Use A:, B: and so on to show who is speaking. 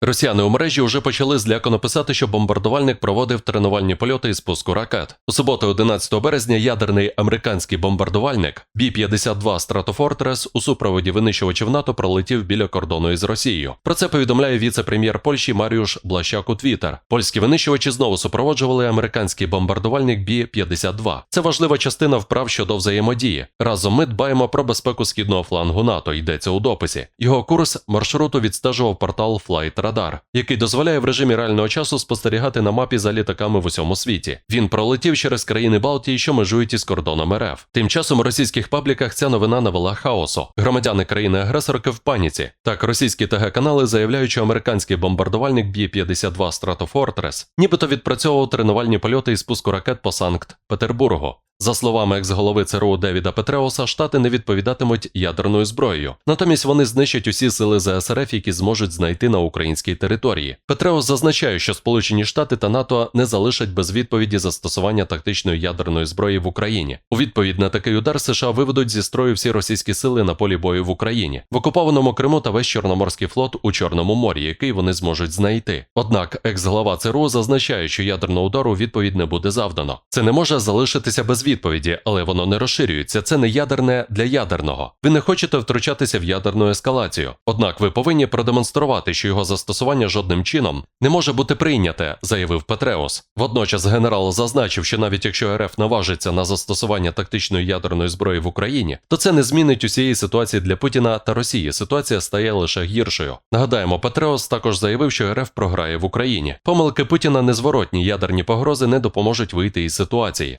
A: Росіяни у мережі вже почали злякано писати, що бомбардувальник проводив тренувальні польоти і спуску ракет. У суботу, 11 березня, ядерний американський бомбардувальник B-52 Stratofortress у супроводі винищувачів НАТО пролетів біля кордону із Росією. Про це повідомляє віце-прем'єр Польщі Маріуш Блащак у Твіттер. Польські винищувачі знову супроводжували американський бомбардувальник B-52. Це важлива частина вправ щодо взаємодії. Разом ми дбаємо про безпеку східного флангу НАТО. Йдеться у дописі. Його курс маршруту відстежував портал Flight Radar, який дозволяє в режимі реального часу спостерігати на мапі за літаками в усьому світі. Він пролетів через країни Балтії, що межують із кордоном РФ. Тим часом у російських пабліках ця новина навела хаосу. Громадяни країни-агресорки в паніці. Так, російські ТГ-канали заявляють, що американський бомбардувальник B-52 Stratofortress нібито відпрацьовував тренувальні польоти і спуску ракет по Санкт-Петербургу. За словами екс-голови ЦРУ Девіда Петреуса, штати не відповідатимуть ядерною зброєю. Натомість вони знищать усі сили ЗСРФ, які зможуть знайти на українській території. Петреус зазначає, що Сполучені Штати та НАТО не залишать без відповіді застосування тактичної ядерної зброї в Україні. У відповідь на такий удар США виведуть зі строю всі російські сили на полі бою в Україні, в окупованому Криму та весь Чорноморський флот у Чорному морі, який вони зможуть знайти. Однак, екс-глава ЦРУ зазначає, що ядерного удару відповідь не буде завдано. Це не може залишитися без відповіді, але воно не розширюється. Це не ядерне для ядерного. Ви не хочете втручатися в ядерну ескалацію. Однак ви повинні продемонструвати, що його застосування жодним чином не може бути прийняте, заявив Петреус. Водночас генерал зазначив, що навіть якщо РФ наважиться на застосування тактичної ядерної зброї в Україні, то це не змінить усієї ситуації для Путіна та Росії. Ситуація стає лише гіршою. Нагадаємо, Петреус також заявив, що РФ програє в Україні. Помилки Путіна незворотні ядерні погрози не допоможуть вийти із ситуації.